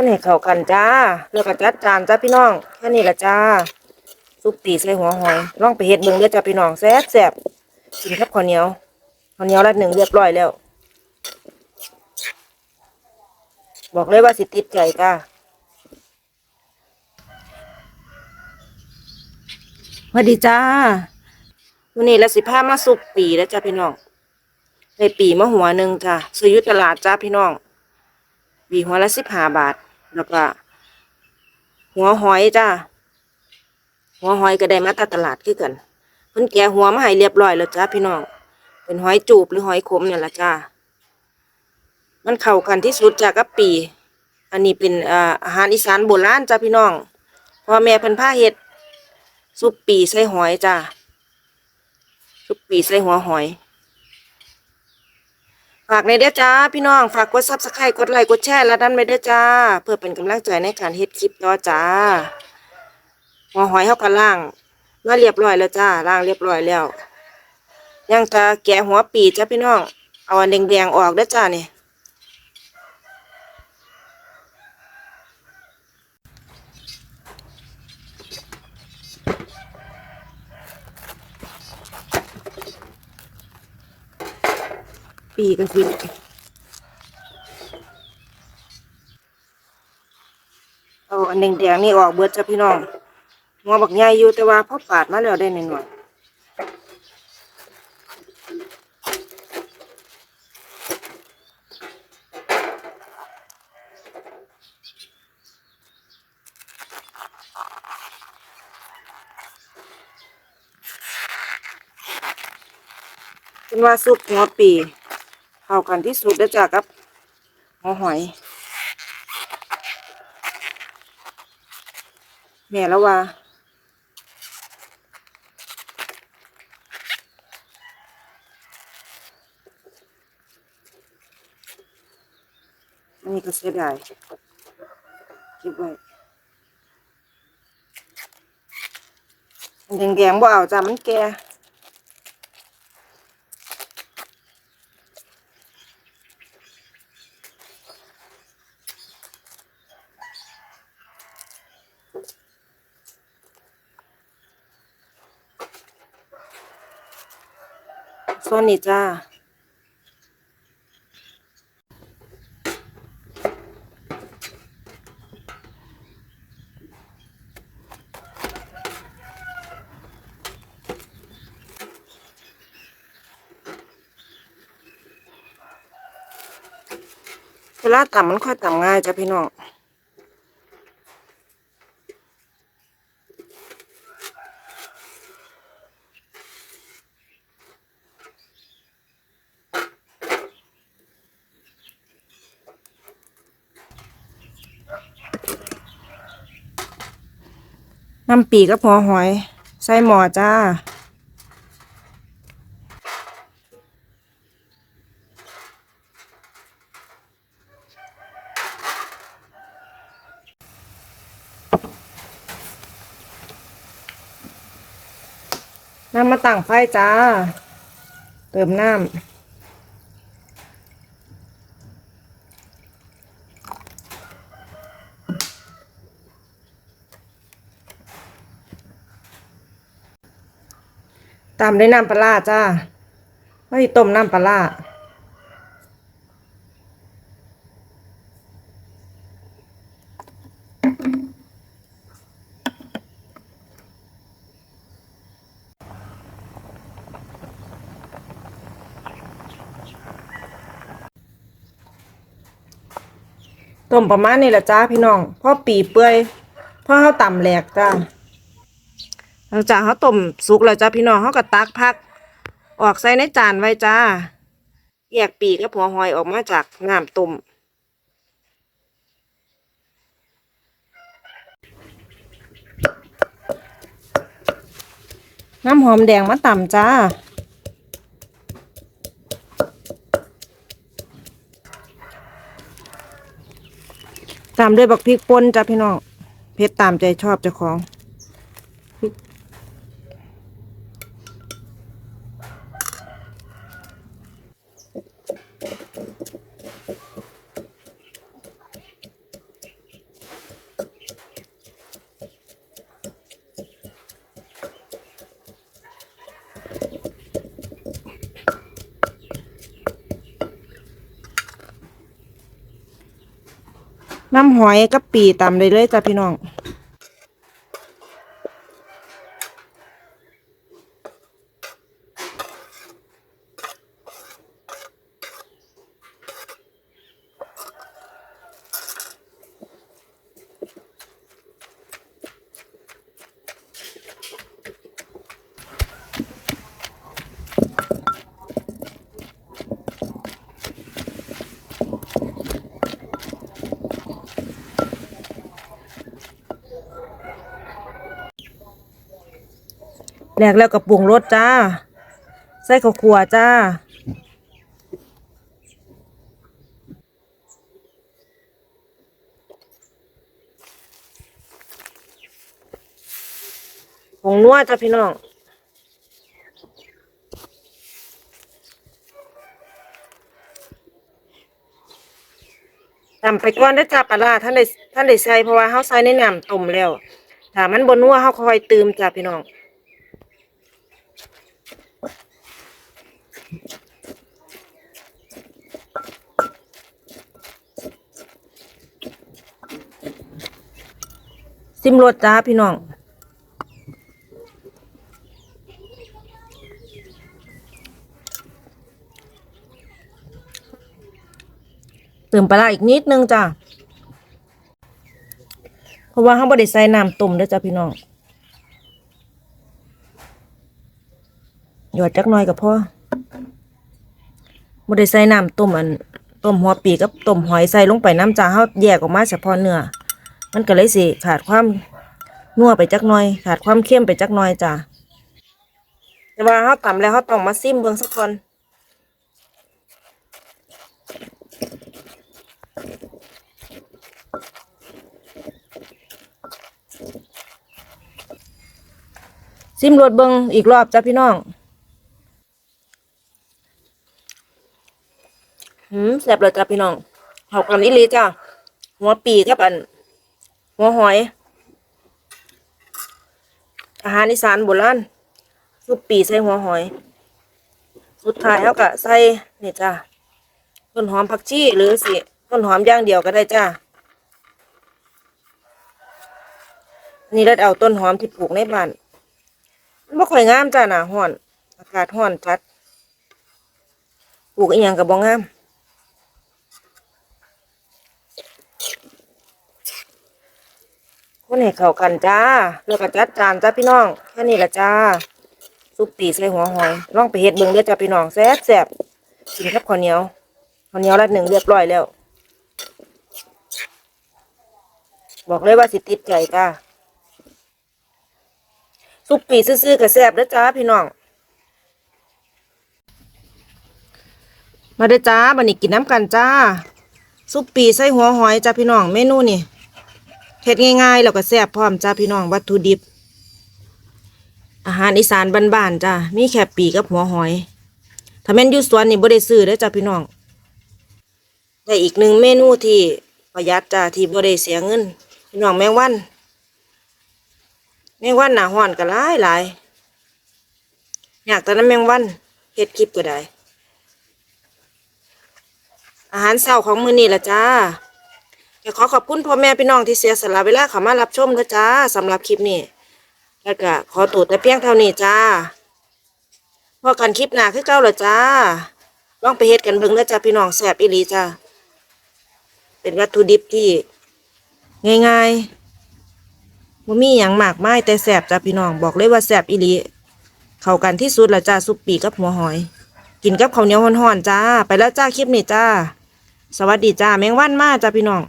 คนให้เข้ากันจ้าแล้วก็จัดจานจ้าพี่น้องแค่นี้ละจ้าซุปตีใส่หัวหอยลองไปเฮ็ดเบิ่งเด้อจ้าพี่น้องแซ่บแซ่บกินกับข้าวเหนียวข้าวเหนียวรัดหนึ่งเรียบร้อยแล้ว บอกเลยว่าสิติดใจจ้าสวัสดีจ้าวันนี้ละสิพามาสุปปีแล้วจ้าพี่น้องในปีมะหัวหนึ่งจ้าซื้อยุตลาดจ้าพี่น้องปีหัวละสิบห้าบาท แล้วก็ หัวหอยจ้าหัวหอยก็ได้มาตาตลาดคือกันเพิ่นแกะหัวมาให้เรียบร้อยแล้วจ้าพี่น้องเป็นหอยจูบหรือหอยขมเนี่ยละจ้ามันเข้ากันที่สุดจ้ากับปี อันนี้เป็นอาหารอีสานโบราณจ้าพี่น้องพ่อแม่เพิ่นพาเฮ็ดซุปปีใส่หอยจ้าซุปปีใส่หัวหอย ฝากในเด้อจ้า พี่น้องฝากกดซับสไครต์กดไลค์กดแชร์และดันไปเด้อจ้า เพื่อเป็นกำลังใจในการเฮ็ดคลิปต่อจ้าหัวหอยเข้ากันล่างมาเรียบร้อยแล้วจ้าล่างเรียบร้อยแล้วยังจะแกะหัวปีจ้าพี่น้องเอาอันแดงๆออกเด้อจ้านี่ ปีก็สิเอาอันแดงๆนี่ออกเบิดจ้าพี่น้องหัวบักใหญ่อยู่แต่ว่าพอปาดมาแล้วได้หน่อยๆเป็นว่าซุปหัวปี เข้ากันที่สุดแล้วจ้ะกับหัวหอย แม่แล้วว่าอันนี้ก็เสียดายเก็บไว้อันแดงๆบ่เอาจ้ะมันแก่ ส่วนนี้จ้าเวลาต่ำมันค่อยต่ำง่ายจ้ะพี่น้อง น้ำปีกับหัวหอย ใส่หมอจ้า น้ำมาตั้งไฟจ้า เติมน้ำ ตามด้วยน้ำปลาร้าจ้าไม่ต้มน้ำปลาต้มประมาณนี้แหละจ้าพี่น้องพ่อปีเปื่อยพ่อเขาต่ำแหลกจ้า หลังจากเขาต้มสุกแล้วจ้าพี่น้องเขาก็ตักพัก ออกใส่ในจานไว้จ้า แยกปีกกับหัวหอยออกมาจากน้ำต้มน้ำหอมแดงมาต่ำจ้า ตามด้วยบักพริกป่นจ้าพี่น้องเผ็ดตามใจชอบเจ้าของ น้ำหอยกับปีตำเลยเลยจ้ะพี่น้อง แหลกแล้วกับปรุงรสจ้า ใส่ข้าวคั่วจ้าผงนัวจ้าพี่น้องตำไปก่อนได้จ้าปลาร้าท่านได้ท่านได้ใส่เพราะว่าเฮาใส่ในน้ำต้มแล้วถ้ามันบนนัวเฮาค่อยเติมจ้าพี่น้อง ซิมรสจ้าพี่น้อง เติมปลาอีกนิดนึงจ้าเพราะว่าเขาบด้ใส่น้ำต้มด้อจ้าพี่น้อง หยอดจักหน่อยกับพ่อ บ่ได้ใส่น้ำต้มอันต้มหัวปีกับต้มหอยใส่ลงไปน้ำจ้าเขาแยกออกมาเฉพาะเนื้อมันก็เลยสิขาดความนัวไปจักหน่อย ขาดความเข้มไปจักหน่อยจ้ะแต่ว่าเขาตำแล้วเขาต้องมาซิมเบิ่งสักก่อนซิมรสเบิงอีกรอบจ้ะพี่น้อง หืมแซ่บเลยจ้ะพี่น้องเขากันอีลีจ้ะหัวปีกับอัน หัวหอย อาหารอีสานโบราณซุปปีใส่หัวหอย สุดท้ายเขาก็ใส่นี่จ้าต้นหอมผักชีหรือสิต้นหอมย่างเดียวก็ได้จ้านี่เราเอาต้นหอมที่ปลูกในบ้านมันบ่ค่อยงามจ้าหนาห้อน อากาศห้อนจัด ปลูกอีหยังก็บ่งาม คนให้เข้ากันจ้าแล้วก็จัดจานจ้าพี่น้องแค่นี้ละจ้าซุปปีใส่หัวหอยลองไปเฮ็ดเบิ่งเด้อจ้าพี่น้องแซ่บแซ่บกินกับข้าวเหนียวข้าวเหนียวรัดหนึ่งเรียบร้อยแล้ว บอกเลยว่าสิติดใจจ้าซุปปีซื่อๆกับแซ่บเด้อจ้าพี่น้องมาเด้อจ้าบันนี้กินน้ำกันจ้าซุปปีใส่หัวหอยจ้าพี่น้องเมนูนี่ เฮ็ดง่ายๆแล้วก็แซ่บพร้อมจ้าพี่น้องวัตถุดิบ อาหารอีสานบ้านๆจ้ามีแค่ปีกับหัวหอย ถ้าแม่นอยู่สวนนี่บ่ได้ซื้อเด้อจ้าพี่น้องแต่อีกหนึ่งเมนูที่ประหยัดจ้าที่บ่ได้เสียเงินพี่น้องแมงวันแมงวันหนาฮ้อนก็หลายหลายอยากแต่น้ำแมงวันเฮ็ดคลิปก็ได้อาหารเช้าของมื้อนี้ละจ้า ขอขอบคุณพ่อแม่พี่น้องที่เสียสละเวลาเข้ามารับชมนะจ้าสำหรับคลิปนี้ แล้วก็ขอตัวแต่เพียงเท่านี้จ้าพอกันคลิปหน้าคือเก่าละจ้าลองไปเฮ็ดกันเบิ่งเด้อจ้าพี่น้องแซ่บอีหลีจ้าเป็นวัตถุดิบที่ ง่ายๆบ่มีหยังมากมายแต่แซ่บจ้าพี่น้องบอกเลยว่าแซ่บอีหลีเข้ากันที่สุดละจ้าซุปปีกับหัวหอย กินกับข้าวเหนียวฮ้อนๆจ้า ไปแล้วจ้าคลิปนี้จ้า สวัสดีจ้าแมงวันมาจ้าพี่น้อง